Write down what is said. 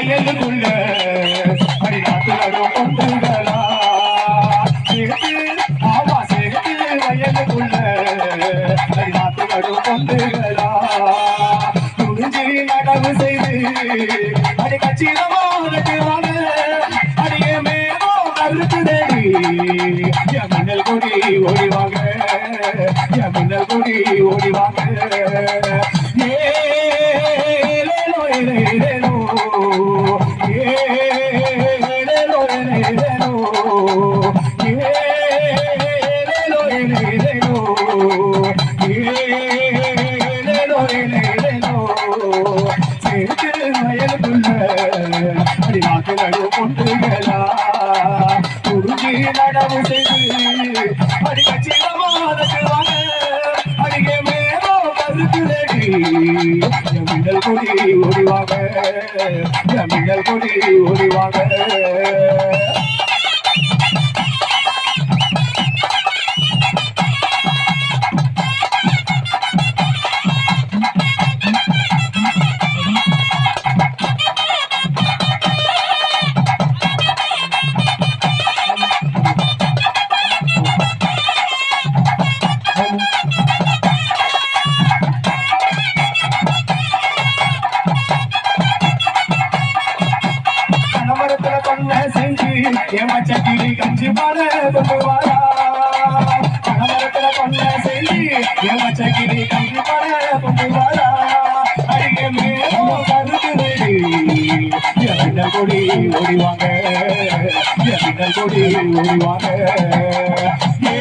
வயலுக்குள்ள பரிநாட்டு நடும் கொண்டுடலா சேர்த்து ஆமா சேர்த்து வயலுக்குள்ள பரிநாட்டு நடும் கொண்டுடலா துணிஞ்சு நடவு செய்து அடி கச்சிதமா நடக்கிறாங்க அடியே மேலோ கருத்து தேடி என் மண்ணல் கொடி ஓடிவாங்க என் மண்ணல் கொடி ஓடிவாங்க நடவு செய்து அடி கச்சிதமா நடக்குவாங்க மேலோ கொடி ஓடிவாங்க மின்னல் கொடி ஓடிவாங்க ஏமாச்சக்கிரி கஞ்சி பாட கொண்டுவாரா கணவரத்துல கொண்ட செய்தி ஏமாச்சக்கிரி கஞ்சி பாட கொண்டுவாரா அடிக்க மேலும் கருத்துதடி எங்கள் கொடி ஓடிவாங்க எங்கள் கொடி ஓடிவாங்க ஏ